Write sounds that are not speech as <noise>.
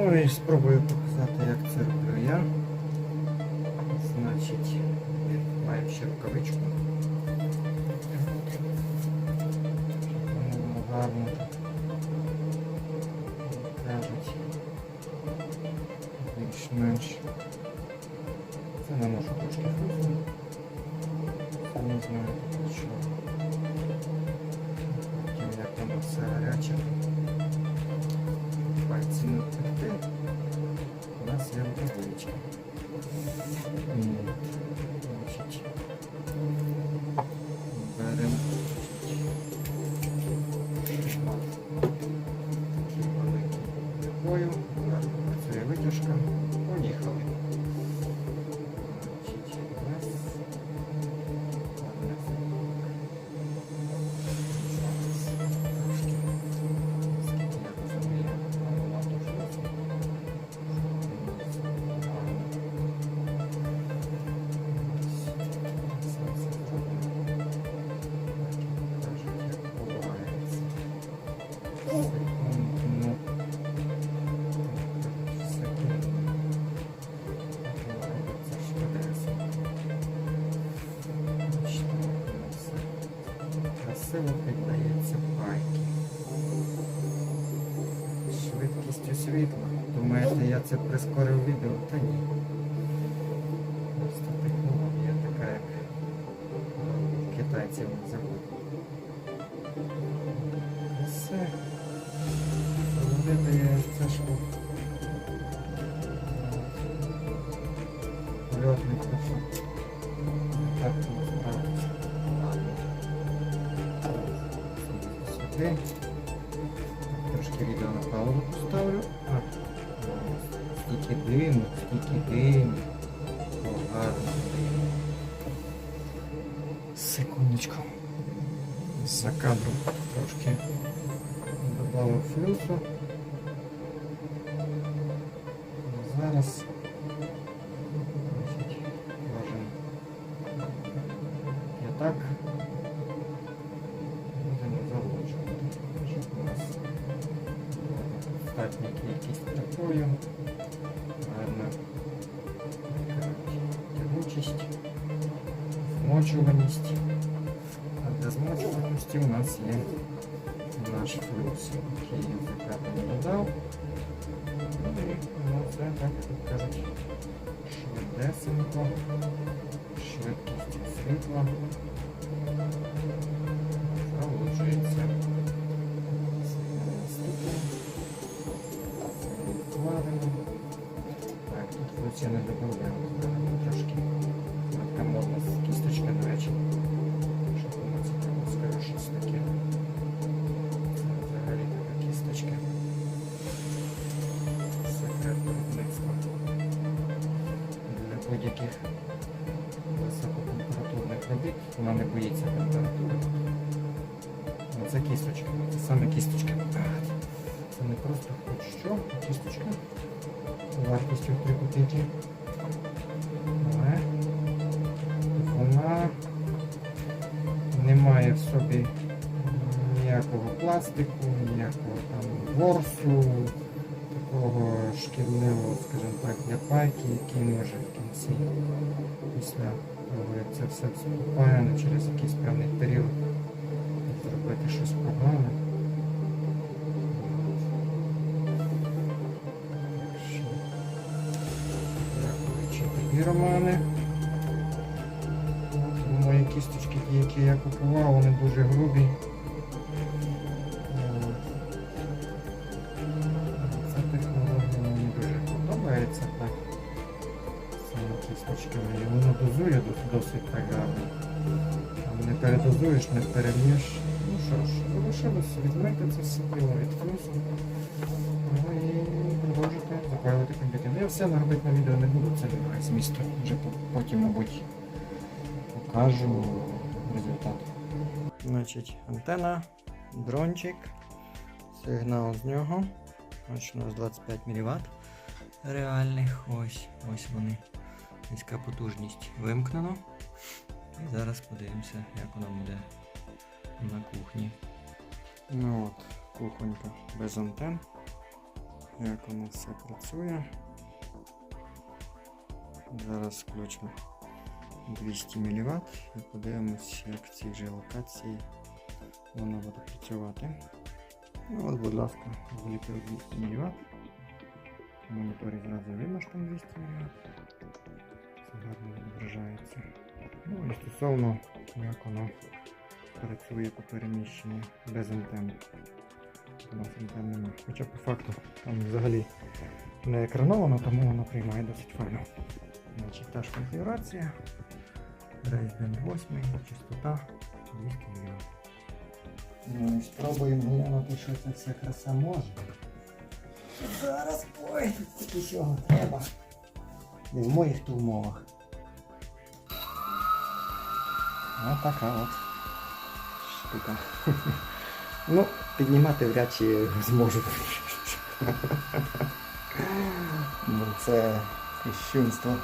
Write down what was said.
Ну і спробую показати, як це роблю я. Значить, маю ще рукавичку. Гарно. Кажуть. Більш-менш. Це наношу трошки фрукту. Це не знаю, що. Як воно все гаряче. Не. У нас рукавичка. М, Беремо. Такою. Працює витяжка. Поїхали. Красиво піддається пайки. Швидкістю світла. Думаєте, я це прискорив відео? Та ні. Просто технологія така, як китайців на заводі. Все. Заводити я відео на паузу поставлю. А, стільки диму, стільки диму. О, гарно диму. Секундочку. За кадром трошки додав флюсу. Зараз значить, можемо я так Змочуваність. А для змочуваності у нас є наш флюс, який я закапаний додав. Ну і ну, це так як кажуть швидесенько, швидкістю світла залучується. Наступне. Відкладемо. Так, тут флюс я не додавав, робіт вона не боїться температури. Ну, Це кісточка, це саме кісточка. Це не просто хоч що, кісточка вартістю 3 копійки. Але вона не має в собі ніякого пластику, ніякого там ворсу, такого шкідливого, скажімо так, для пайки, який може в кінці, після як це все вступає через якийсь певний період, зробити щось погане. Дякуючи тобі, Мої кісточки, які я купував, вони дуже грубі. Саме кісточки мої. Воно дозує дос- досить так гарно. Не передозуєш, не перельєш. Ну що ж, залишилось відмити це все діло від флюсу. Ну і продовжити запалювати комп'ютер. Ну, Я все наробити на відео не буду, це немає змісту. Вже потім, мабуть, покажу результат. Значить, антена, дрончик, сигнал з нього. Ось у нас 25 мВт реальних. Ось, ось вони. Низька потужність вимкнено. І зараз подивимося, як воно буде на кухні. Ну от, кухонька без антен. як воно все працює. Зараз включимо 200 мВт і подивимось, як в цій же локації воно буде працювати. Ну, от, будь ласка, вліпив 200 мВт. В моніторі зразу що там 200 мВт. Все гарно відображається. Ну і стосовно, як воно працює по переміщенню без антенни. У нас антенн нема. Хоча по факту там взагалі не екрановано, тому воно приймає досить файно. Значить, та ж конфігурація. Raspberry 8, частота 200 мільйонів. Ну спробуємо глянути, що це вся краса може. Зараз ой, тільки чого треба. В моїх ту умовах. Ось така от штука. <laughs> Ну, піднімати вряд чи зможу. <laughs> Ну, це кощунство.